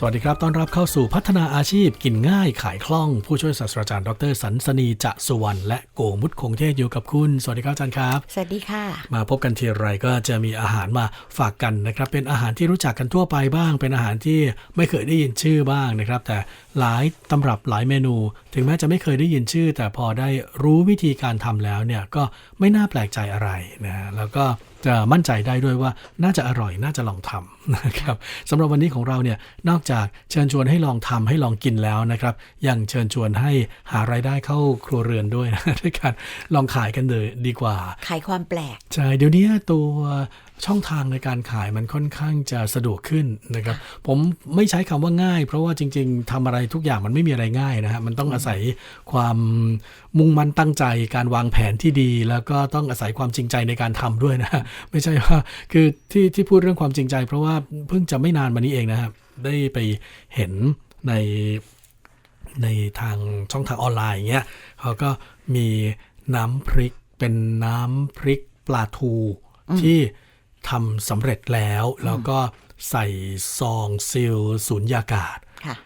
สวัสดีครับ ต้อนรับเข้าสู่พัฒนาอาชีพกินง่ายขายคล่อง ผู้ช่วยศาสตราจารย์ดรสันสนีจะสุวรรณและโกมุตคงเทพอยู่กับคุณ สวัสดีครับอาจารย์ครับ สวัสดีค่ะ มาพบกันทีไรก็จะมีอาหารมาฝากกันนะครับ เป็นอาหารที่รู้จักกันทั่วไปบ้าง เป็นอาหารที่ไม่เคยได้ยินชื่อบ้างนะครับ แต่หลายตำรับหลายเมนู ถึงแม้จะไม่เคยได้ยินชื่อ แต่พอได้รู้วิธีการทำแล้วเนี่ยก็ไม่น่าแปลกใจอะไรนะฮะแล้วก็ จะมั่นใจได้ด้วยว่าน่าจะอร่อยน่าจะลองทำนะครับสำหรับวันนี้ของเราเนี่ยนอกจากเชิญชวนให้ลองทำให้ลองกินแล้วนะครับ ยังเชิญชวนให้หารายได้เข้าครัวเรือนด้วยนะด้วยการลองขายกันเลยดีกว่า ขายความแปลก ใช่ เดี๋ยวนี้ตัว ช่องทางในการขายมันค่อนข้างจะสะดวกขึ้นนะครับ ผมไม่ใช้คำว่าง่าย เพราะว่าจริง ๆทำอะไรทุกอย่างมันไม่มีอะไรง่ายนะฮะมันต้องอาศัยความมุ่งมั่นตั้งใจ การวางแผนที่ดี แล้วก็ต้องอาศัยความจริงใจในการทำด้วยนะฮะไม่ใช่ว่าคือที่ที่พูดเรื่องความจริงใจ เพราะว่าเพิ่งจะไม่นานมานี้เองนะครับได้ไปเห็นในในทางช่องทางออนไลน์อย่างเงี้ยเขาก็มีน้ำพริกเป็นน้ำพริกปลาทูที่ ทำสำเร็จแล้ว แล้วก็ใส่ซองซิลสูญญากาศค่ะ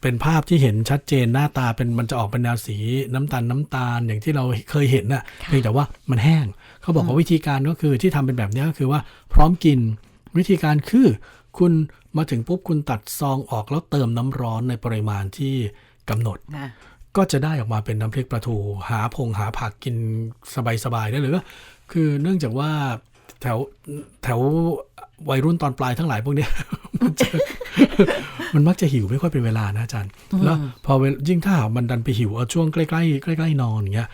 เป็นภาพที่เห็นชัดเจนหน้าตาเป็นมันจะออกเป็นแนวสีน้ำตาลน้ำตาลอย่างที่เราเคยเห็นน่ะเพียงแต่ว่ามันแห้ง เขาบอกว่าวิธีการก็คือที่ทำเป็นแบบนี้ก็คือว่าพร้อมกินวิธีการคือคุณมาถึงปุ๊บคุณตัดซองออกแล้วเติมน้ำร้อนในปริมาณที่กำหนดค่ะก็จะได้ออกมาเป็นน้ำพริกปลาทู หาพงหาผักกินสบายๆได้เลยก็คือเนื่องจากว่า แถวแถววัยรุ่นตอนปลายทั้งหลายพวกเนี้ยมันจะมันมักจะหิวไม่ค่อยเป็นเวลานะอาจารย์ แล้วพอเวลยิ่งถ้าหากมันดันไปหิวเอาช่วงใกล้ๆใกล้ๆนอนอย่างเงี้ย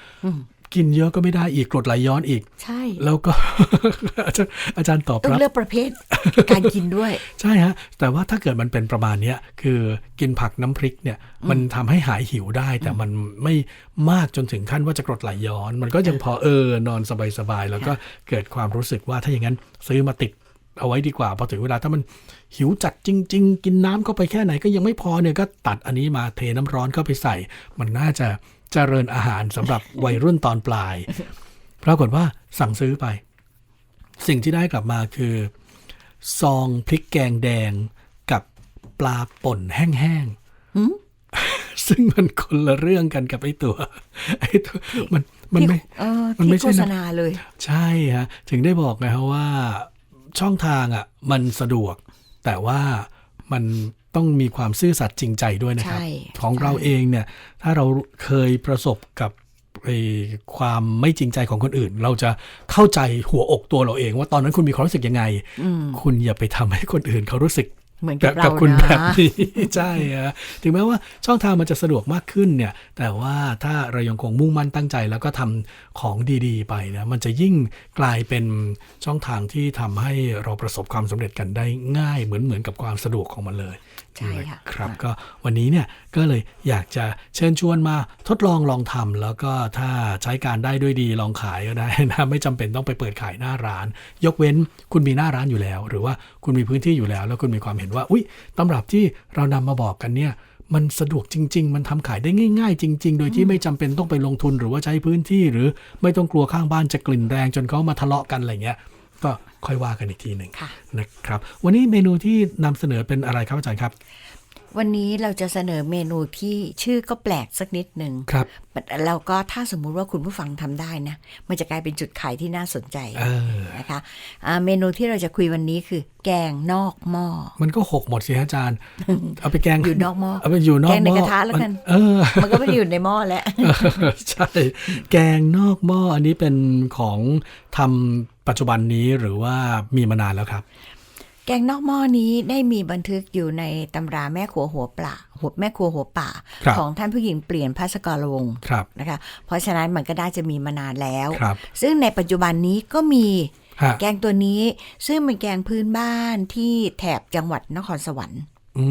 กินเยอะก็ไม่ได้อีกกรดไหลย้อนอีก ใช่ แล้วก็อาจารย์อาจารย์ตอบต้องรับเลือกประเภทการกินด้วย ใช่ฮะ แต่ว่าถ้าเกิดมันเป็นประมาณเนี้ยคือกินผักน้ำพริกเนี่ย มันทำให้หายหิวได้ แต่มันไม่มากจนถึงขั้นว่าจะกรดไหลย้อน มันก็ยังพอเออนอนสบายๆแล้วก็เกิดความรู้สึกว่าถ้าอย่างนั้นซื้อมาติดเอาไว้ดีกว่าพอถึงเวลาถ้ามันหิวจัดจริง ๆ กินน้ำเข้าไปแค่ไหนก็ยังไม่พอเนี่ยก็ตัดอันนี้มาเทน้ำร้อนเข้าไปใส่ มันน่าจะ เจริญอาหารสำหรับวัยรุ่นตอนปลาย ปรากฏว่าสั่งซื้อไป สิ่งที่ได้กลับมาคือ ซองพริกแกงแดงกับปลาป่นแห้งๆซึ่งมันคนละเรื่องกันกับไอ้ตัวไอ้ตัวมันมันที่ไม่เออมันที่ไม่โฆใช่ษนะณาเลย ใช่ฮะถึงได้บอกไงฮะว่าช่องทางอะ มันสะดวก แต่ว่ามัน ต้องมีความซื่อสัตย์จริงใจด้วยนะครับใช่ของเราเองเนี่ย ถ้าเราเคยประสบกับไอ้ความไม่จริงใจของคนอื่น เราจะเข้าใจหัวอกตัวเราเอง ว่าตอนนั้นคุณมีความรู้สึกยังไง คุณอย่าไปทำให้คนอื่นเขารู้สึก เหมือนแบกับบเรากับคุณนะแบบนี้ใช่ฮะถึงแม้ว่าช่องทางมันจะสะดวกมากขึ้นเนี่ย แต่ว่าถ้าเรายังคงมุ่งมั่นตั้งใจ แล้วก็ทำของดีๆ ไปนะมันจะยิ่งกลายเป็นช่องทางที่ทำให้เราประสบความสำเร็จกันได้ง่าย เหมือนเหมือนกับความสะดวกของมันเลยใช่ค่ะครับก็วันนี้เนี่ยก็เลยอยากจะเชิญชวนมาทดลองลองทำแล้วก็ถ้าใช้การได้ด้วยดีลองขายก็ได้นะไม่จำเป็นต้องไปเปิดขายหน้าร้าน ยกเว้นคุณมีหน้าร้านอยู่แล้ว หรือว่าคุณมีพื้นที่อยู่แล้ว แล้วคุณมีความเห็นว่า อุ้ยตำรับที่เรานำมาบอกกันเนี่ยมันสะดวกจริง ๆ มันทำขายได้ง่าย ๆ จริง ๆ โดยที่ไม่จำเป็นต้องไปลงทุนหรือว่าใช้พื้นที่ หรือไม่ต้องกลัวข้างบ้านจะกลิ่นแรงจนเขามาทะเลาะกันอะไรเงี้ยก็ค่อยว่ากันอีกทีหนึ่งค่ะนะครับ วันนี้เมนูที่นำเสนอเป็นอะไรครับอาจารย์ครับ วันนี้เราจะเสนอเมนูที่ชื่อก็แปลกสักนิดหนึ่งครับแล้วก็ถ้าสมมุติว่าคุณผู้ฟังทำได้นะ มันจะกลายเป็นจุดขายที่น่าสนใจเออนะคะอ่าเมนูที่เราจะคุยวันนี้คือ แกงนอกหม้อ มันก็หกหมดสิฮะอาจารย์ เอาไปแกงอยู่นอกหม้อ เอาไปอยู่นอกแกงในหม้อกระทะแล้วกันเออมันก็ไม่ได้อยู่ในหม้อแล้วใช่ แกงนอกหม้ออันนี้เป็นของทำปัจจุบันนี้หรือว่ามีมานานแล้วครับ แกงนอกหม้อนี้ได้มีบันทึกอยู่ในตำราแม่ครัวหัวปลาหัวแม่ครัวหัวป่าครับของท่านผู้หญิงเปลี่ยนพัสกรวงศ์ครับนะคะ เพราะฉะนั้นมันก็ได้จะมีมานานแล้วครับซึ่งในปัจจุบันนี้ก็มีฮะแกงตัวนี้ซึ่งเป็นแกงพื้นบ้านที่แถบจังหวัดนครสวรรค์อื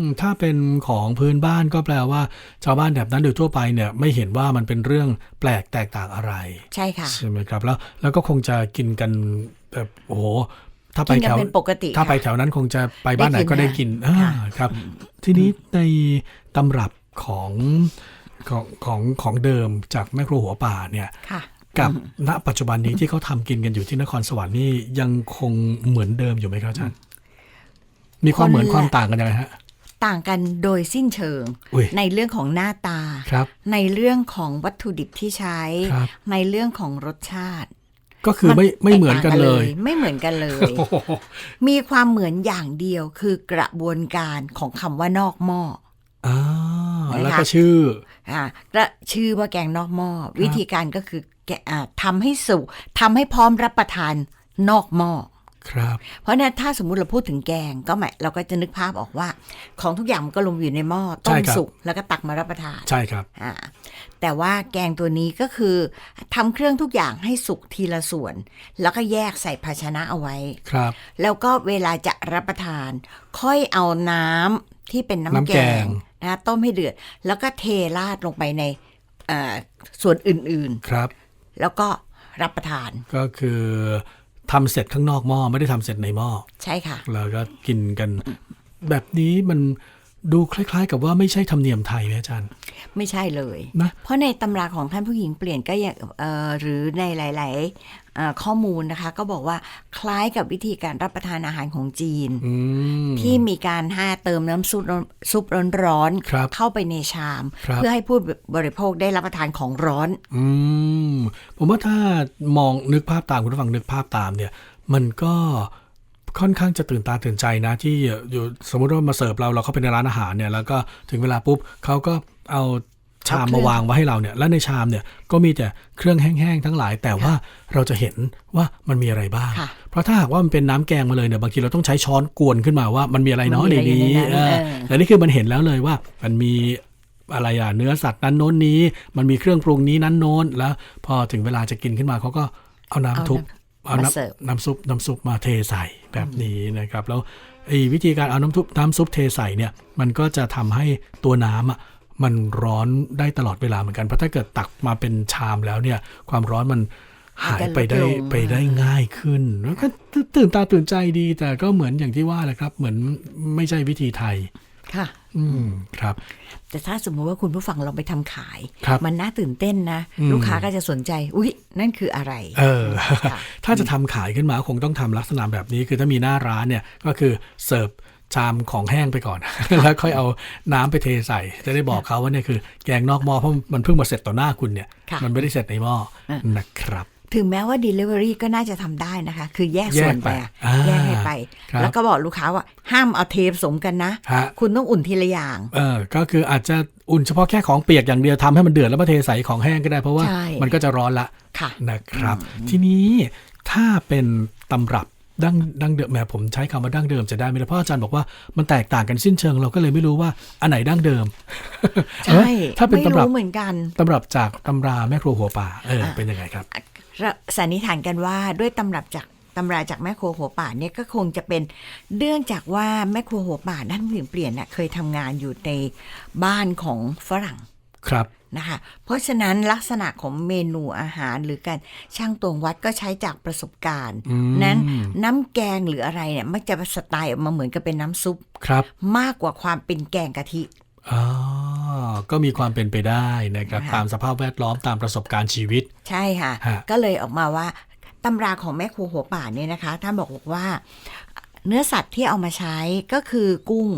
มถ้าเป็นของพื้นบ้านก็แปลว่า ชาวบ้านแถบนั้นโดยทั่วไปเนี่ยไม่เห็นว่ามันเป็นเรื่องแปลกแตกต่างอะไร ใช่ค่ะใช่ไหมครับแล้วแล้วก็คงจะกินกันแบบโอ้โห ถ้าไปกินแถกันวเป็นปกติถ้าไปค่ะแถวนั้นคงจะไปบ้านไหนได้กินก็ได้กินอ่าค่ะครับ ทีนี้ในตำรับของของของของเดิมจากแม่ครัวหัวป่าเนี่ยค่ะกับณปัจจุบันนี้ที่เขาทำกินกันอยู่ที่นครสวรรค์นี่ยังคงเหมือนเดิมอยู่ไหมครับอาจารย์มีความเหมือนคนละความต่างกันยังไงฮะต่างกันโดยสิ้นเชิงอุ้ยในเรื่องของหน้าตาครับในเรื่องของวัตถุดิบที่ใช้ครับในเรื่องของรสชาติ ก็คือไม่ไม่เหมือนกันเลย ไม่เหมือนกันเลยโอ้โหมีความเหมือนอย่างเดียวคือกระบวนการของคำว่านอกหม้ออ่านะคะแล้วก็ชื่ออ่าก็ชื่อว่าแกงนอกหม้อวิธีการก็คือแกะอ่าทำให้สุกทำให้พร้อมรับประทานนอกหม้อ ครับเพราะฉะนั้นถ้าสมมุติเราพูดถึงแกงก็หมายเราก็จะนึกภาพออกว่า ของทุกอย่างมันก็ลงอยู่ในหม้อต้มสุกแล้วก็ตักมารับประทานใช่ครับอ่าแต่ว่าแกงตัวนี้ก็คือทำเครื่องทุกอย่างให้สุกทีละส่วน แล้วก็แยกใส่ภาชนะเอาไว้ครับ แล้วก็เวลาจะรับประทาน ค่อยเอาน้ำที่เป็นน้ำน้ำแกแกงงนะต้มให้เดือด แล้วก็เทราดลงไปในเอ่อส่วนอื่นครับๆแล้วก็รับประทานก็คือ ทำเสร็จข้างนอกหม้อไม่ได้ทำเสร็จในหม้อใช่ค่ะแล้วก็กินกันแบบนี้มันดูคล้าย ๆ กับว่าไม่ใช่ธรรมเนียมไทยไหมอาจารย์ ไม่ใช่เลยนะเพราะในตำราของท่านผู้หญิงเปลี่ยนก็อย่างเอ่อหรือในหลายๆเอ่อ ข้อมูลนะคะ ก็บอกว่าคล้ายกับวิธีการรับประทานอาหารของจีนอืมที่มีการห้าเติมน้ำซุปร้อนซุปร้อนครับๆเข้าไปในชามครับเพื่อให้ผู้บริโภคได้รับประทานของร้อนอืมผมว่าถ้ามองนึกภาพตามคุณผู้ฟังนึกภาพตามเนี่ย มันก็ค่อนข้างจะตื่นตาตื่นใจนะ ที่อยู่สมมติว่ามาเสิร์ฟเราเราเข้าไปในร้านอาหารเนี่ย แล้วก็ถึงเวลาปุ๊บเขาก็เอา ชามเอาเครื่มาองวางไว้ให้เราเนี่ย แล้วในชามเนี่ยก็มีแต่เครื่องแห้งๆทั้งหลาย แต่ว่าเราจะเห็นว่ามันมีอะไรบ้างค่ะเพราะถ้าหากว่ามันเป็นน้ำแกงมาเลยเนี่ยบางทีเราต้องใช้ช้อนกวนขึ้นมาว่ามันมีอะไรเนาะมันในมีอะไรอยู่นี้ในนั้นเออเออแต่นี่คือมันเห็นแล้วเลยว่ามันมีอะไรอะเนื้อสัตว์นั้นโน้นนี้ มันมีเครื่องปรุงนี้นั้นโน้นแล้ว พอถึงเวลาจะกินขึ้นมาเขาก็เอาน้ำทุบเอามาน้เสิร์ฟำน้ำซุปน้ำซุปมาเทใส่แบบนี้นะครับ แล้วไอ้วิธีการเอาน้ำซุปน้ำซุปเทใส่เนี่ย มันก็จะทำให้ตัวน้ำอะ มันร้อนได้ตลอดเวลาเหมือนกัน เพราะถ้าเกิดตักมาเป็นชามแล้วเนี่ย ความร้อนมันหายไปได้มันจะลดลงไปได้ง่ายขึ้นแล้วก็ตื่นตาตื่นใจดี แต่ก็เหมือนอย่างที่ว่าแหละครับ เหมือนไม่ใช่วิธีไทยค่ะ อืมครับ แต่ถ้าสมมุติว่าคุณผู้ฟังลองไปทำขายครับมันน่าตื่นเต้นนะอืมลูกค้าก็จะสนใจ อุ๊ย นั่นคืออะไร เออค่ะถ้าจะทำขายขึ้นมาคงต้องทำลักษณะแบบนี้ คือถ้ามีหน้าร้านเนี่ย ก็คือเสิร์ฟ ชามของแห้งไปก่อน แล้วค่อยเอาน้ำไปเทใส่ จะได้บอกเขาว่าเนี่ยคือแกงนอกหม้อเพราะมันเพิ่งมาเสร็จต่อหน้าคุณเนี่ยค่ะมันไม่ได้เสร็จในหม้อนะครับ ถึงแม้ว่า Delivery ก็น่าจะทำได้นะคะ คือแยกส่วนไปอะแยกไปอ่าแยกให้ไปครับแล้วก็บอกลูกค้าว่าห้ามเอาเทผสมกันนะฮะคุณต้องอุ่นทีละอย่าง เออ ก็คืออาจจะอุ่นเฉพาะแค่ของเปียกอย่างเดียวทำให้มันเดือดแล้วมาเทใส่ของแห้งก็ได้เพราะว่าใช่มันก็จะร้อนละค่ะนะครับ ทีนี้ถ้าเป็นตำรับ ดั้งดั้งเดิมแหมผมใช้คำว่าดั้งเดิมจะได้ไหมล่ะเพราะอาจารย์บอกว่ามันแตกต่างกันสิ้นเชิง เราก็เลยไม่รู้ว่าอันไหนดั้งเดิมใช่ถ้าเป็นไม่ตำรับรู้เหมือนกันตำรับจากตำราแม่ครัวหัวป่าเออเป็นยังไงครับสันนิษฐานกันว่าด้วยตำรับจากตำราจากแม่ครัวหัวป่าเนี่ยก็คงจะเป็นเนื่องจากว่าแม่ครัวหัวป่าท่านผู้หญิงเปลี่ยนน่ะเคยทำงานอยู่ในบ้านของฝรั่งครับ นะคะ เพราะฉะนั้นลักษณะของเมนูอาหารหรือการช่างตวงวัดก็ใช้จากประสบการณ์อืมนั้นน้ำแกงหรืออะไรเนี่ยมักจะสไตล์ออกมาเหมือนกับเป็นน้ำซุปครับ มากกว่าความเป็นแกงกะทิอ๋อก็มีความเป็นไปได้นะครับค่ะตามสภาพแวดล้อมตามประสบการณ์ชีวิต ใช่ค่ะฮะก็เลยออกมาว่าตำราของแม่ครัวหัวป่าเนี่ยนะคะท่านบอกบอกว่า เนื้อสัตว์ที่เอามาใช้ก็คือกุ้ง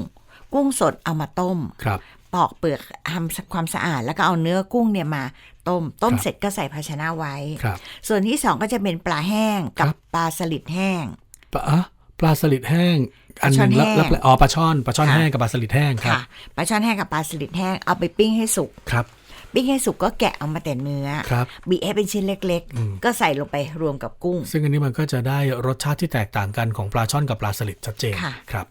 กุ้งสดเอามาต้มครับ ปอกเปลือกทำความสะอาด แล้วก็เอาเนื้อกุ้งเนี่ยมาต้ม ต้มครับเสร็จก็ใส่ภาชนะไว้ครับส่วนที่สองก็จะเป็นปลาแห้งกับครับปลาสลิดแห้ง ปลาอะปลาสลิดแห้ง อันหนึงปแล้ลาวช่อนแห้งแล้วอ๋อปลาช่อนปลาช่อนค่ะแห้งกับปลาสลิดแห้งครับค่ะปลาช่อนแห้งกับปลาสลิดแห้งเอาไปปิ้งให้สุกครับปิ้งให้สุกก็แกะเอามาแต่เนื้อครับบีให้เป็นชิ้นเล็กอืมๆก็ใส่ลงไปรวมกับกุ้ง ซึ่งอันนี้มันก็จะได้รสชาติที่แตกต่างกันของปลาช่อนกับปลาสลิดชัดเจนค่ะครับ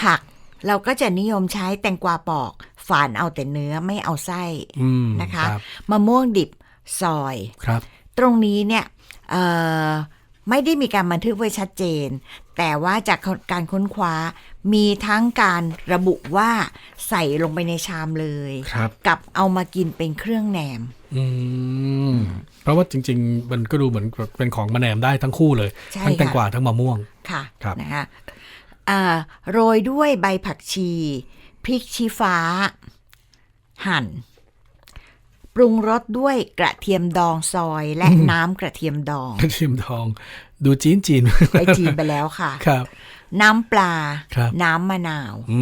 ผัก เราก็จะนิยมใช้แตงกวาปอก ฝานเอาแต่เนื้อไม่เอาไส้อืมนะคะรับมะม่วงดิบซอยครับ ตรงนี้เนี่ยเอ่อไม่ได้มีการบันทึกไว้ชัดเจน แต่ว่าจากการค้นคว้ามีทั้งการระบุว่าใส่ลงไปในชามเลยครับกับเอามากินเป็นเครื่องแหนมอืมเพราะว่าจริง ๆ มันก็ดูเหมือนเป็นของมะแนมได้ทั้งคู่เลยใช่ทั้งแตงค่ะกวาทั้งมะม่วงค่ะครับนะคะอ่า โรยด้วยใบผักชี พริกชี้ฟ้า หั่น ปรุงรสด้วยกระเทียมดองซอยและน้ำกระเทียมดองกระเทียมทอง ดูจีนจีนไปจีนไปแล้วค่ะ ครับ น้ำปลาครับน้ำมะนาว อื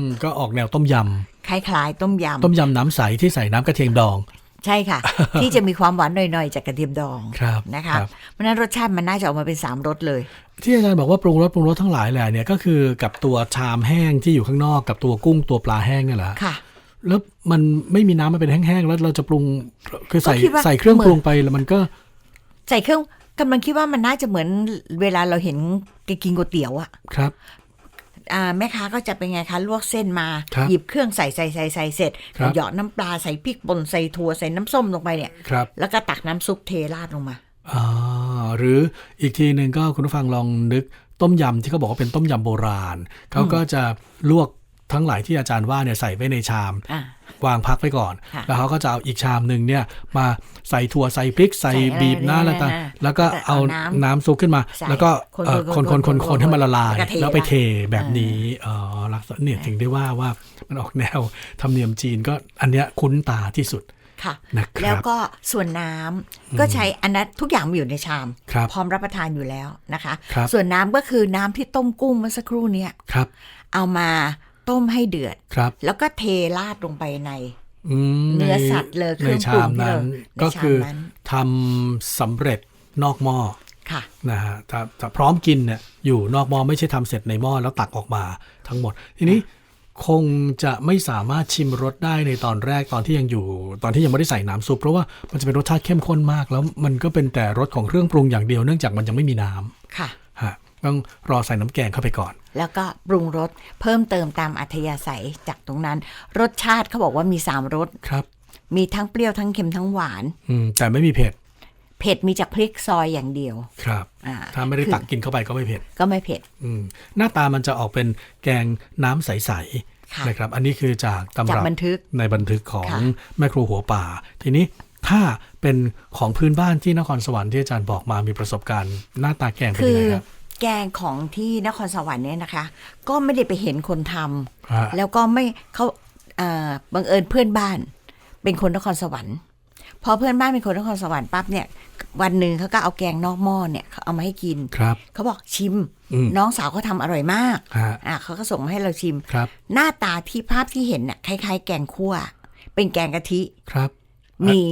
มก็ออกแนวต้มยคล้ายๆต้มยำ ต้มยำน้ำใสที่ใส่น้ำกระเทียมดองำ ใช่ค่ะ ที่จะมีความหวานหน่อยๆ จากกระเทียมดองครับนะคะครับเพราะฉะนั้นรสชาติมันน่าจะออกมาเป็นสามรสเลย ที่อาจารย์บอกว่าปรุงรสปรุงรสทั้งหลายแหละเนี่ยก็คือกับตัวชามแห้งที่อยู่ข้างนอกกับตัวกุ้งตัวปลาแห้งเนี่ยแหละค่ะแล้วมันไม่มีน้ำมันเป็นแห้งๆแล้วเราจะปรุงคือใส่ก็คิดว่าใส่เครื่องเหมือนปรุงไปแล้วมันก็ใส่เครื่องกำลังคิดว่ามันน่าจะเหมือนเวลาเราเห็นแกกินก๋วยเตี๋ยวอะครับอ่า แม่ค้าก็จะเป็นไงคะลวกเส้นมาครับหยิบเครื่องใส่ใส่ใส่ใส่เสร็จครับหยอดน้ำปลาใส่พริกป่นใส่ถั่วใส่น้ำส้มลงไปเนี่ยครับแล้วก็ตักน้ำซุปเทราดลงมาอ่าหรืออีกทีหนึ่งก็คุณผู้ฟังลองนึกต้มยำที่เขาบอกว่าเป็นต้มยำโบราณเขาก็จะลวก ทั้งหลายที่อาจารย์ว่าเนี่ยใส่ไว้ในชามอ่าวางพักไว้ก่อนค่ะแล้วเขาก็จะเอาอีกชามหนึ่งเนี่ยมาใส่ถั่วใส่พริกใส่ใส่อะไรบีบหน้าอะไรแล้วก็นะแล้วก็แล้วก็เอาเอาน้ำน้ำซุปขึ้นมาใส่แล้วก็คนเอ่อๆคนคนคนๆคนให้มันละลาย แล้วก็เทแล้วไปเทราดแบบนี้อ๋อลักษณะเนี่ยถึงได้ว่าว่ามันออกแนวธรรมเนียมจีนก็อันเนี้ยคุ้นตาที่สุดค่ะนะครับแล้วก็ส่วนน้ำก็ใช้อันนั้นทุกอย่างมันอยู่ในชามครับพร้อมรับประทานอยู่แล้วนะคะครับส่วนน้ำก็คือน้ำที่ต้มกุ้งเมื่อสักครู่เนี้ยครับเอามา ต้มให้เดือด ครับ แล้วก็เทราดลงไปในอืมเนื้อในสัตว์เลยเคในรื่องชาปรุมงที่นั้เรานในก็ชามคือนั้นทำสำเร็จนอกหม้อค่ะนะฮะถ้าถ้าพร้อมกินเนี่ยอยู่นอกหม้อไม่ใช่ทำเสร็จในหม้อแล้วตักออกมาทั้งหมด ทีนี้คงจะไม่สามารถชิมรสได้ในตอนแรกตอนที่ยังอยู่ ตอนที่ยังไม่ได้ใส่น้ำซุป เพราะว่ามันจะเป็นรสชาติเข้มข้นมาก แล้วมันก็เป็นแต่รสของเครื่องปรุงอย่างเดียวเนื่องจากมันยังไม่มีน้ำค่ะฮะต้องรอใส่น้ำแกงเข้าไปก่อน แล้วก็ปรุงรสเพิ่มเติมตามอัธยาศัยจากตรงนั้น รสชาติเขาบอกว่ามีสามรสครับ มีทั้งเปรี้ยวทั้งเค็มทั้งหวาน อืมแต่ไม่มีเผ็ดเผ็ดมีจากพริกซอยอย่างเดียว ครับอ่าถ้าไม่ได้คือตักกินเข้าไปก็ไม่เผ็ด ก็ไม่เผ็ด อืม หน้าตามันจะออกเป็นแกงน้ำใสค่ะๆนะครับ อันนี้คือจากตำจากรับบันทึกในบันทึกของค่ะแม่ครูหัวป่า ทีนี้ถ้าเป็นของพื้นบ้านที่นครสวรรค์ที่อาจารย์บอกมามีประสบการณ์ หน้าตาแกงเป็นคืยังอไงครับ แกงของที่นครสวรรค์เนี่ยนะคะ ก็ไม่ได้ไปเห็นคนทำฮะแล้วก็ไม่เขาเอ่อบังเอิญเพื่อนบ้าน เป็นคนนครสวรรค์พอเพื่อนบ้านเป็นคนนครสวรรค์ปั๊บเนี่ย วันหนึ่งเขาก็เอาแกงนอกหม้อเนี่ยเขาเอามาให้กินครับเขาบอกชิมอืมน้องสาวเขาทำอร่อยมากฮะอะเขาก็ส่งมาให้เราชิมครับ หน้าตาที่ภาพที่เห็นน่ะคล้าย ๆ แกงคั่ว เป็นแกงกะทิครับ มี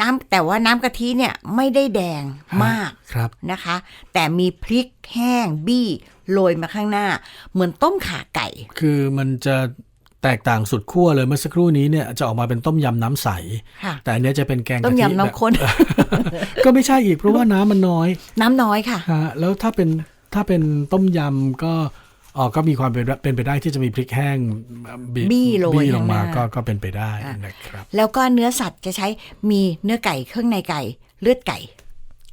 น้ำแต่ว่าน้ำกะทิเนี่ยไม่ได้แดงมากครับนะคะ แต่มีพริกแห้งบี้โรยมาข้างหน้า เหมือนต้มข่าไก่ คือมันจะแตกต่างสุดขั้วเลยเมื่อสักครู่นี้เนี่ยจะออกมาเป็นต้มยำน้ำใสค่ะแต่อันเนี้ยจะเป็นแกงกะทิต้มยำน้ำข้นแบบก็ไม่ใช่อีกเพราะว่าน้ำมันน้อย น้ำน้อยค่ะฮะแล้วถ้าเป็นถ้าเป็นต้มยำก็ อ๋อก็มีความเป็นเป็นไปได้ที่จะมีพริกแห้งบีบี้โรยบี้ลงมาข้างหน้าก็ก็เป็นไปได้นะครับ แล้วก็เนื้อสัตว์จะใช้มีเนื้อไก่เครื่องในไก่เลือดไก่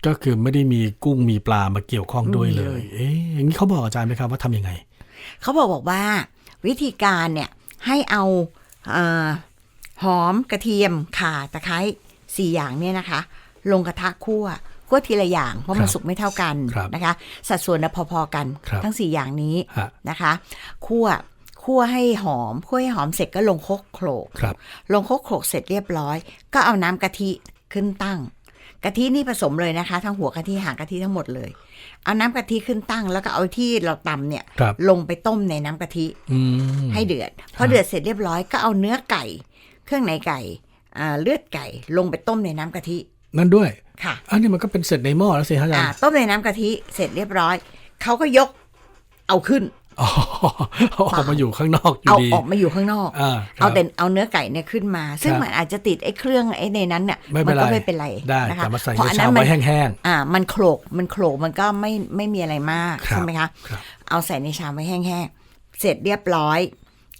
ก็คือไม่ได้มีกุ้งมีปลามาเกี่ยวข้องด้วยเลไม่มีเลยยเอ๊ะอย่างนี้เขาบอกอาจารย์ไหมครับว่าทำยังไง เขาบอกบอกว่า วิธีการเนี่ยให้เอาเออหอมกระเทียมข่าตะไคร้สี่อย่างเนี่ยนะคะ ลงกระทะคั่ว คั่วทีละอย่าง เพราะมันครับสุกไม่เท่ากันครับนะคะ สัดส่วนนะพอๆกันครับทั้งสี่อย่างนี้ฮะนะคะคั่วคั่วให้หอมคั่วให้หอมเสร็จก็ลงโคกโขลกครับลงโคกโขลกเสร็จเรียบร้อย ก็เอาน้ำกะทิขึ้นตั้งกะทินี่ผสมเลยนะคะ ทั้งหัวกะทิหางกะทิทั้งหมดเลย เอาน้ำกะทิขึ้นตั้ง แล้วก็เอาที่เราตำเนี่ยครับลงไปต้มในน้ำกะทิอืมให้เดือดพอเดือดเสร็จเรียบร้อยก็เอาเนื้อไก่ เครื่องในไก่อ่าเลือดไก่ลงไปต้มในน้ำกะทิ นั่นด้วยค่ะอันนี้มันก็เป็นเสร็จในหม้อแล้วสิฮะอาจารอ่าย์ต้มในน้ำกะทิเสร็จเรียบร้อยเขาก็ยกเอาขึ้นอ๋อเอาออกมาอยู่ข้างนอกอยู่เอาดีออกมาอยู่ข้างนอกอ่าครับเอาแต่เอาเนื้อไก่เนี่ยขึ้นมา ซึ่งครับมันอาจจะติดไอ้เครื่องไอ้ในนั้นเนี่ยไม่เป็นไรก็ไม่เป็นไรได้นะคะแต่มาใส่เพราะในอันชานั้มนมัไว้นแห้งอ่า มันโขลกมันโขลกมันก็ไม่ไม่มีอะไรมากครับใช่ไหมคะครับเอาใส่ในชามไว้แห้งๆเสร็จเรียบร้อย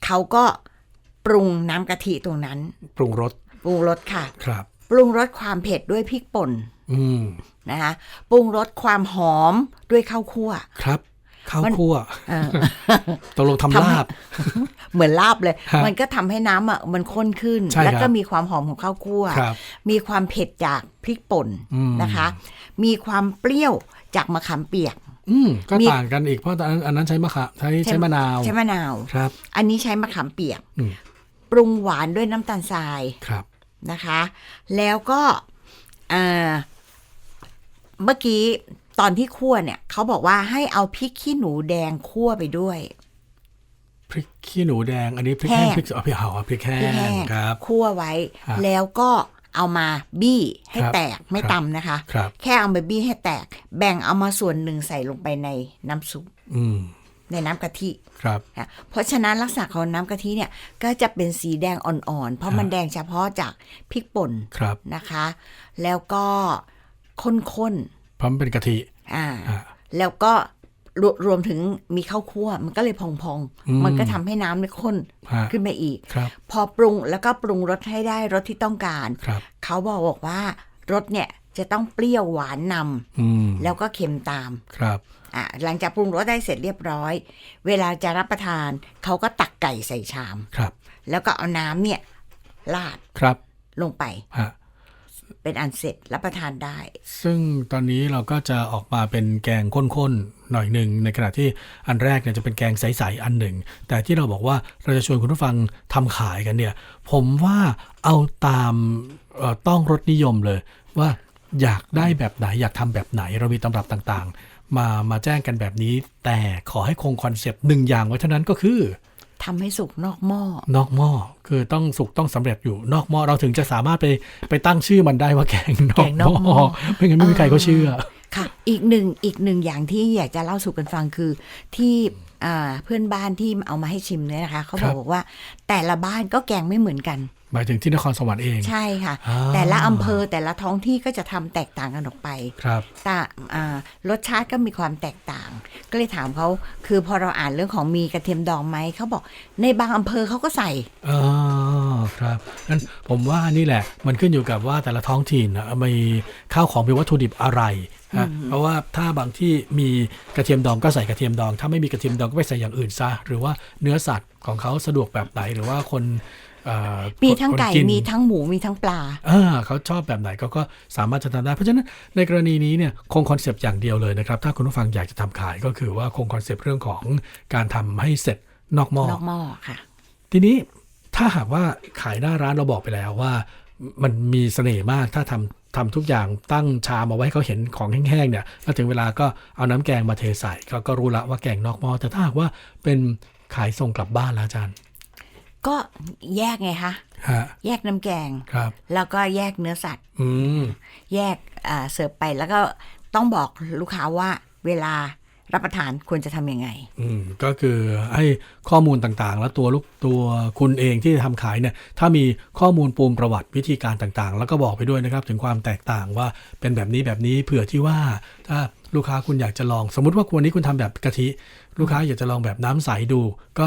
เขาก็ปรุงน้ำกะทิตรงนั้นๆปรุงรสปรุงรสค่ะครับ ปรุงรสความเผ็ดด้วยพริกป่นอืมนะคะปรุงรสความหอมด้วยข้าวคั่วครับข้าวมันคั่วเออตกลงทำทำให้ลาบ เหมือนลาบเลยฮะมันก็ทำให้น้ำอะมันข้นขึ้นใช่แล้วคก็รับมีความหอมของข้าวคั่วครับมีความเผ็ดจากพริกป่นอืมนะคะ มีความเปรี้ยวจากมะขามเปียก อืมก็มีต่างกันอีกเพราะตอนนั้นอันนั้นใช้มะขามใช้ใช้มะนาวใช้มะนาวครับ อันนี้ใช้มะขามเปียกอืมปรุงหวานด้วยน้ำตาลทรายครับ นะคะ แล้วก็อ่าเมื่อกี้ตอนที่คั่วเนี่ยเขาบอกว่าให้เอาพริกขี้หนูแดงคั่วไปด้วยพริกขี้หนูแดงอันนี้พริกแห้งแห้งพริกเอาพริกเอาพริกแห้พริกแห้งงครับคั่วไว้ฮะแล้วก็เอามาบี้ให้ครับแตกไม่ครับตำนะคะครับแค่เอามาบี้ให้แตก แบ่งเอามาส่วนหนึ่งใส่ลงไปในน้ำซุปอืม ในน้ำกะทิครับค่ะเพราะฉะนั้นลักษณะของน้ำกะทิเนี่ยก็จะเป็นสีแดงอ่อนๆ เพราะฮะมันแดงเฉพาะจากพริกป่นครับนะคะ แล้วก็ข้นเพราะมันเป็นกะทิๆอ่าอ่าแล้วก็รวรวมถึงมีข้าวคั่วมันก็เลยพองอืมๆมันก็ทำให้น้ำเนี่ยข้นฮะขึ้นไปอีกครับพอปรุงแล้วก็ปรุงรสให้ได้รสที่ต้องการครับเขาบอกบอกว่ารสเนี่ย จะต้องเปรี้ยวหวานนอืมำแล้วก็เค็มตามครับอะหลังจากปรุงรสได้เสร็จเรียบร้อย เวลาจะรับประทานเขาก็ตักไก่ใส่ชามครับ แล้วก็เอาน้ำเนี่ยราดครับลงไปฮะเป็นอันเสร็จรับประทานได้ ซึ่งตอนนี้เราก็จะออกมาเป็นแกงข้นๆหน่อยหนึ่งในขณะที่อันแรกเนี่ยจะเป็นแกงใสๆอันหนึ่ง แต่ที่เราบอกว่าเราจะชวนคุณผู้ฟังทำขายกันเนี่ย ผมว่าเอาตามเอ่อต้องรสนิยมเลย ว่า อยากได้แบบไหนอยากทำแบบไหน เรามีตำรับต่างๆ มามาแจ้งกันแบบนี้ แต่ขอให้คงคอนเซปต์หนึ่งอย่างไว้เท่านั้นก็คือทำให้สุกนอกหม้อ นอกหม้อคือต้องสุกต้องสำเร็จอยู่นอกหม้อเราถึงจะสามารถไปไปตั้งชื่อมันได้ว่าแกงนอกแกงนอกหหม้ม้ออไม่งั้นไม่มีใครเขาเชื่อค่ะ อีกหนึ่งอีกหนึ่งอย่างที่อยากจะเล่าสู่กันฟังคือที่อ่า เพื่อนบ้านที่เอามาให้ชิมเนี่ยนะคะเขาบครัอกบบอกว่า แต่ละบ้านก็แกงไม่เหมือนกัน หมายถึงที่นครสวรรค์เองใช่ค่ะอ่าแต่ละอำเภอแต่ละท้องที่ก็จะทำแตกต่างกันออกไปครับแต่อ่ารสชาติก็มีความแตกต่าง ก็เลยถามเขาคือพอเราอ่านเรื่องของมีกระเทียมดองไหมเขาบอกในบางอำเภอเขาก็ใส่อ๋อครับนั้นผมว่านี่แหละ มันขึ้นอยู่กับว่าแต่ละท้องถิ่นนะมีข้าวของมีวัตถุดิบอะไร ฮะเพราะว่าถ้าบางที่มีกระเทียมดองก็ใส่กระเทียมดอง ถ้าไม่มีกระเทียมดองก็ไปใส่อย่างอื่นซะหรือว่าเนื้อสัตว์ของเขาสะดวกแบบไหนหรือว่าคนเอ่อมีคนทั้งไก่คนนมีทั้งหมูมีทั้งปลาอ่าเขาชอบแบบไหนก็ก็สามารถจะทำได้ เพราะฉะนั้นในกรณีนี้เนี่ยคงคอนเซปต์อย่างเดียวเลยนะครับ ถ้าคุณผู้ฟังอยากจะทำขายก็คือว่าคงคอนเซปต์เรื่องของการทำให้เสร็จนอกหม้อนอกหม้อค่ะ ทีนี้ถ้าหากว่าขายหน้าร้านเราบอกไปแล้วว่า มันมีเสน่ห์มากถ้าทำ ทำทุกอย่างตั้งชามเอาไว้ให้เขาเห็นของแห้งๆเนี่ยแล้วถึงเวลาก็เอาน้ำแกงมาเทใส่เขาก็รู้ละว่าแกงนอกหม้อแต่ถ้าหากว่าเป็นขายส่งกลับบ้านแล้วอาจารย์ ก็แยกไงคะฮะแยกน้ำแกงครับ แล้วก็แยกเนื้อสัตว์ อืมแยกอ่าเสิร์ฟไปแล้วก็ต้องบอกลูกค้าว่าเวลา รับประทานควรจะทำยังไง อืมก็คือให้ข้อมูลต่างๆ แล้วตัวลูกตัวคุณเองที่ทำขายเนี่ยถ้ามีข้อมูลปูมประวัติวิธีการต่างๆ แล้วก็บอกไปด้วยนะครับ ถึงความแตกต่างว่าเป็นแบบนี้แบบนี้เผื่อที่ว่าถ้าลูกค้าคุณอยากจะลอง สมมุติว่าวันนี้คุณทำแบบกะทิ ลูกค้าอยากจะลองแบบน้ำใสดู ก็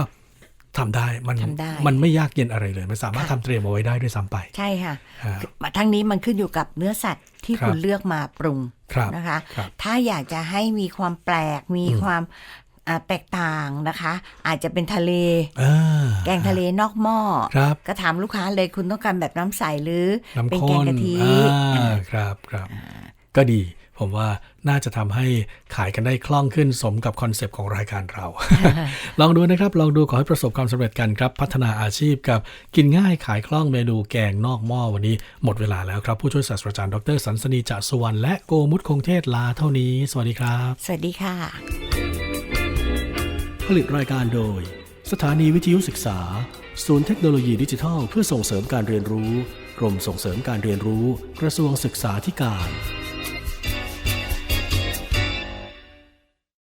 ทำได้มันทำได้มันไม่ยากเย็นอะไรเลย มันสามารถทำเตรียมเอาไว้ได้ด้วยซ้ำไป ใช่ค่ะฮะทั้งนี้มันขึ้นอยู่กับเนื้อสัตว์ที่ครับคุณเลือกมาปรุงครับ นะคะครับถ้าอยากจะให้มีความแปลกมีความอ่าแตกต่างนะคะ อาจจะเป็นทะเลอ่าแกงทะเลนอกหม้อครับก็ถามลูกค้าเลยคุณต้องการแบบน้ำใสหรือน้ำเป็นข้แกงนกะทิอ่าครับครับก็ดี ผมว่าน่าจะทำให้ขายกันได้คล่องขึ้นสมกับคอนเซปต์ของรายการเรา ลองดูนะครับ ลองดูขอให้ประสบความสำเร็จกันครับ พัฒนาอาชีพกับกินง่ายขายคล่องเมนูแกงนอกหม้อวันนี้หมดเวลาแล้วครับ ผู้ช่วยศาสตราจารย์ดรสันสนีจะสุวรรณและโกมุตคงเทศลาเท่านี้ สวัสดีครับ สวัสดีค่ะ ผลิตรายการโดย สถานีวิทยุศึกษา ศูนย์เทคโนโลยีดิจิทัล เพื่อส่งเสริมการเรียนรู้ กรมส่งเสริมการเรียนรู้ กระทรวงศึกษาธิการ